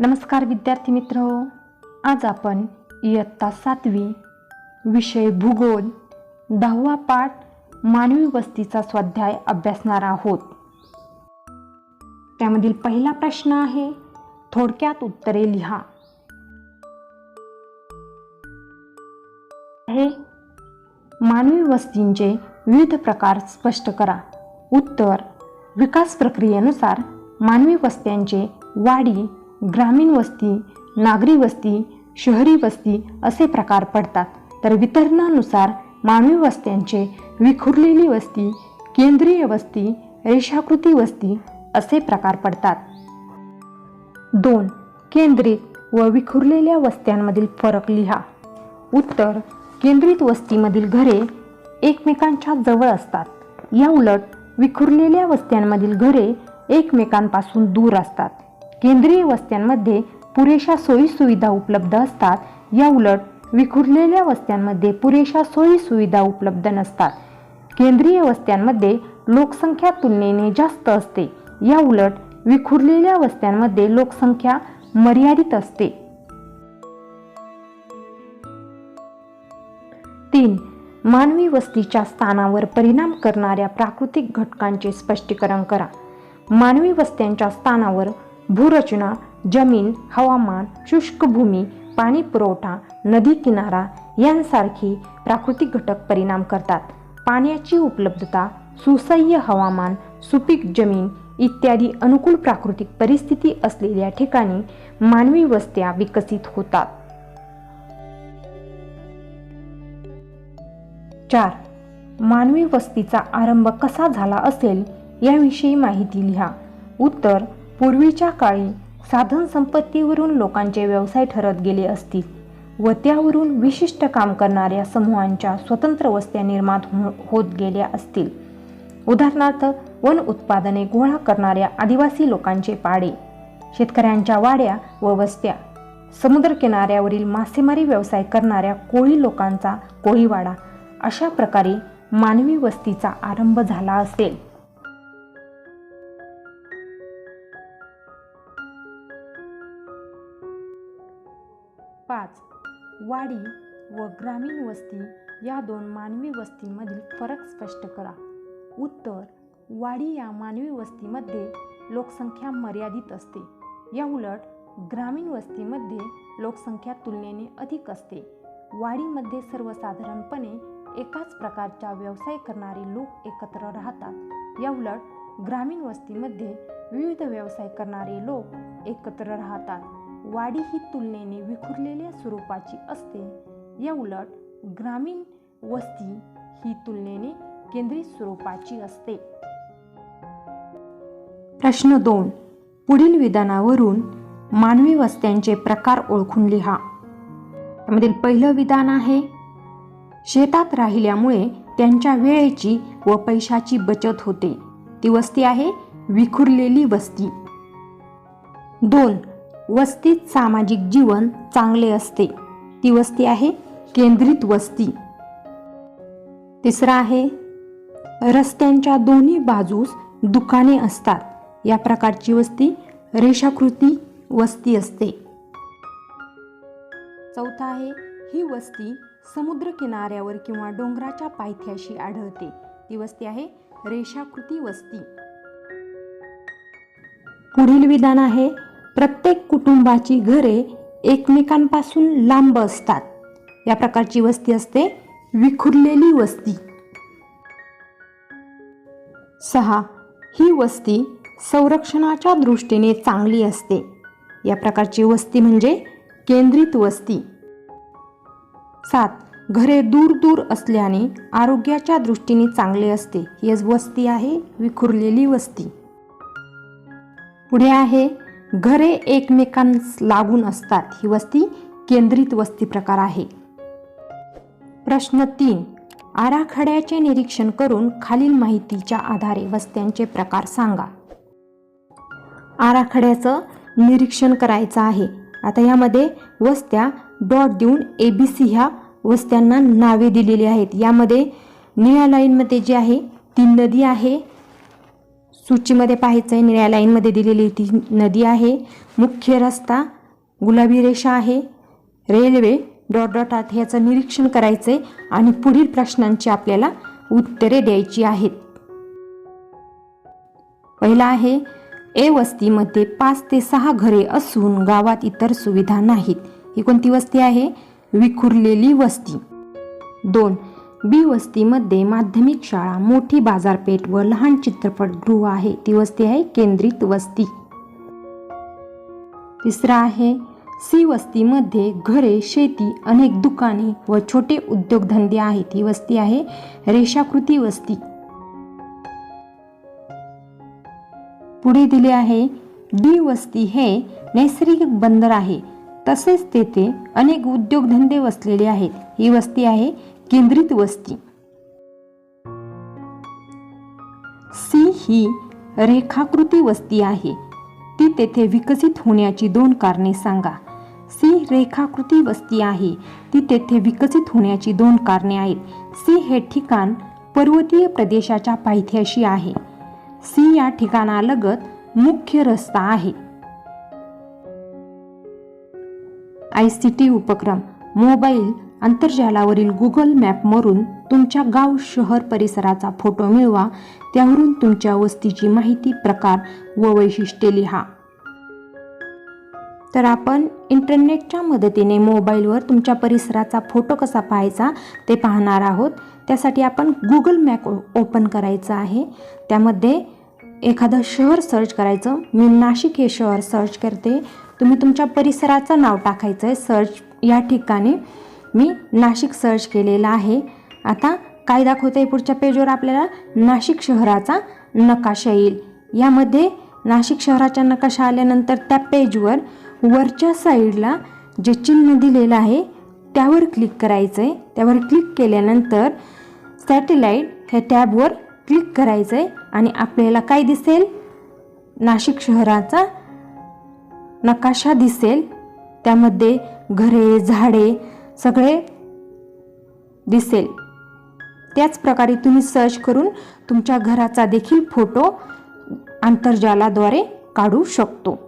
नमस्कार विद्यार्थी मित्र. आज आपण इयत्ता सातवी विषय भूगोल दहावा पाठ मानवी वस्तीचा स्वाध्याय अभ्यासणार आहोत. त्यामधील पहिला प्रश्न आहे थोडक्यात उत्तरे लिहा. हे मानवी वस्तींचे विविध प्रकार स्पष्ट करा. उत्तर विकास प्रक्रियेनुसार मानवी वस्त्यांचे वाढी ग्रामीण वस्ती नागरी वस्ती शहरी वस्ती असे प्रकार पडतात. तर वितरणानुसार मानवी वस्त्यांचे विखुरलेली वस्ती केंद्रीय वस्ती रेषाकृती वस्ती असे प्रकार पडतात. दोन केंद्रित व विखुरलेल्या वस्त्यांमधील फरक लिहा. उत्तर केंद्रित वस्तीमधील घरे एकमेकांच्या जवळ असतात. या उलट विखुरलेल्या वस्त्यांमधील घरे एकमेकांपासून दूर असतात. केंद्रीय वस्त्यांमध्ये पुरेशा सोयीसुविधा उपलब्ध असतात. या उलट विखुरलेल्या वस्त्यांमध्ये पुरेशा सोयीसुविधा उपलब्ध नसतात. केंद्रीय वस्त्यांमध्ये लोकसंख्या तुलनेने जास्त असते. या उलट विखुरलेल्या वस्त्यांमध्ये लोकसंख्या मर्यादित असते. तीन मानवी वस्तीच्या स्थानावर परिणाम करणाऱ्या प्राकृतिक घटकांचे स्पष्टीकरण करा. मानवी वस्त्यांच्या स्थानावर भूरचना जमीन हवामान शुष्क भूमी पाणी पुरवठा नदी किनारा यांसारखी प्राकृतिक घटक परिणाम करतात. पाण्याची उपलब्धता सुसह्य हवामान सुपीक जमीन इत्यादी अनुकूल प्राकृतिक परिस्थिती असलेल्या ठिकाणी मानवी वस्त्या विकसित होतात. चार. मानवी वस्तीचा आरंभ कसा झाला असेल याविषयी माहिती लिहा. उत्तर पूर्वीच्या काळी साधन संपत्तीवरून लोकांचे व्यवसाय ठरत गेले असतील व त्यावरून विशिष्ट काम करणाऱ्या समूहांच्या स्वतंत्र वस्त्या निर्माण हो- होत गेल्या असतील. उदाहरणार्थ वन उत्पादने गोळा करणाऱ्या आदिवासी लोकांचे पाडे शेतकऱ्यांच्या वाड्या व वस्त्या समुद्रकिनाऱ्यावरील मासेमारी व्यवसाय करणाऱ्या कोळी लोकांचा कोळीवाडा अशा प्रकारे मानवी वस्तीचा आरंभ झाला असेल. वाडी व ग्रामीण वस्ती या दोन मानवी वस्तींमधील फरक स्पष्ट करा. उत्तर वाडी या मानवी वस्तीमध्ये लोकसंख्या मर्यादित असते. या उलट ग्रामीण वस्तीमध्ये लोकसंख्या तुलनेने अधिक असते. वाडीमध्ये सर्वसाधारणपणे एकाच प्रकारचा व्यवसाय करणारे लोक एकत्र राहतात. या उलट ग्रामीण वस्तीमध्ये विविध व्यवसाय करणारे लोक एकत्र राहतात. वाडी ही तुलनेने विखुरलेल्या स्वरूपाची असते. या उलट ग्रामीण वस्ती ही तुलनेने केंद्रित स्वरूपाची असते. प्रश्न दोन. पुढील विधानावरून मानवी वस्त्यांचे प्रकार ओळखून लिहा. त्यामधील पहिलं विधान आहे शेतात राहिल्यामुळे त्यांच्या वेळेची व पैशाची बचत होते. ती वस्ती आहे विखुरलेली वस्ती. दोन. वस्तीत सामाजिक जीवन चांगले असते. ती वस्ती आहे केंद्रित वस्ती. तिसरा आहे रस्त्यांच्या दोन्ही बाजूस दुकाने असतात. या प्रकारची वस्ती रेषाकृती वस्ती असते. चौथा आहे ही वस्ती समुद्र किनाऱ्यावर किंवा डोंगराच्या पायथ्याशी आढळते. ती वस्ती आहे रेषाकृती वस्ती. पुढील विधान आहे प्रत्येक कुटुंबाची घरे एकमेकांपासून लांब असतात. या प्रकारची वस्ती असते विखुरलेली वस्ती. सहा. ही वस्ती संरक्षणाच्या दृष्टीने चांगली असते. या प्रकारची वस्ती म्हणजे केंद्रित वस्ती. सात. घरे दूर दूर असल्याने आरोग्याच्या दृष्टीने चांगले असते. ही वस्ती आहे विखुरलेली वस्ती. पुढे आहे घरे एकमेकांस लागून असतात. ही वस्ती केंद्रित वस्ती प्रकार आहे. प्रश्न तीन. आराखड्याचे निरीक्षण करून खालील माहितीच्या आधारे वस्त्यांचे प्रकार सांगा. आराखड्याचं निरीक्षण करायचं आहे. आता यामध्ये वस्त्या डॉट देऊन ए बी सी ह्या वस्त्यांना नावे दिलेली आहेत. यामध्ये निळ्या लाईनमध्ये जी आहे ती नदी आहे सूचीमध्ये पाहायचं आहे निळ्या लाईनमध्ये दिलेली ती नदी आहे. मुख्य रस्ता गुलाबी रेषा आहे. रेल्वे डॉट डॉट आत ह्याचं निरीक्षण करायचं आहे आणि पुढील प्रश्नांची आपल्याला उत्तरे द्यायची आहेत. पहिला आहे ए वस्तीमध्ये पाच ते सहा घरे असून गावात इतर सुविधा नाहीत. ही कोणती वस्ती आहे? विखुरलेली वस्ती. दोन बी वस्तीमध्ये माध्यमिक शाळा मोठी बाजारपेठ व लहान चित्रपटगृह आहे. ती वस्ती आहे केंद्रित वस्ती. तिसरा आहे सी वस्तीमध्ये घरे शेती अनेक दुकाने व छोटे उद्योगधंदे आहेत. ही वस्ती आहे रेषाकृती वस्ती. पुढे दिले आहे डी वस्ती हे नैसर्गिक बंदर आहे. तसेच तेथे अनेक उद्योगधंदे वसलेले आहेत. ही वस्ती आहे केंद्रित वस्ती. सी ही रेखाकृती वस्ती आहे. ती तेथे विकसित होण्याची दोन कारणे सांगा. सी रेखाकृती वस्ती आहे. ती तेथे विकसित होण्याची दोन कारणे आहेत. सी हे ठिकाण पर्वतीय प्रदेशाच्या पायथ्याशी आहे. सी या ठिकाणालगत मुख्य रस्ता आहे. आय सी टी उपक्रम मोबाईल आंतरजालावरील गुगल मॅपवरून तुमच्या गाव शहर परिसराचा फोटो मिळवा. त्यावरून तुमच्या वस्तीची माहिती प्रकार व वैशिष्ट्ये लिहा. तर आपण इंटरनेटच्या मदतीने मोबाईलवर तुमच्या परिसराचा फोटो कसा पाहायचा ते पाहणार आहोत. त्यासाठी आपण गुगल मॅप ओपन करायचं आहे. त्यामध्ये एखादं शहर सर्च करायचं. मी नाशिक हे शहर सर्च करते. तुम्ही तुमच्या परिसराचं नाव टाकायचं आहे सर्च या ठिकाणी. मी नाशिक सर्च केलेला आहे. आता काय दाखवतं आहे पुढच्या पेजवर आपल्याला? नाशिक शहराचा नकाशा येईल. यामध्ये नाशिक शहराचा नकाशा आल्यानंतर त्या पेजवर वरच्या साईडला जे चिन्ह दिलेलं आहे त्यावर क्लिक करायचं आहे त्यावर क्लिक केल्यानंतर सॅटेलाईट ह्या टॅबवर क्लिक करायचं आहे आणि आपल्याला काय दिसेल? नाशिक शहराचा नकाशा दिसेल. त्यामध्ये घरे झाडे सगळे दिसेल. त्याच प्रकारे तुम्ही सर्च करून तुमच्या घराचा देखील फोटो आंतरजालाद्वारे काढू शकतो.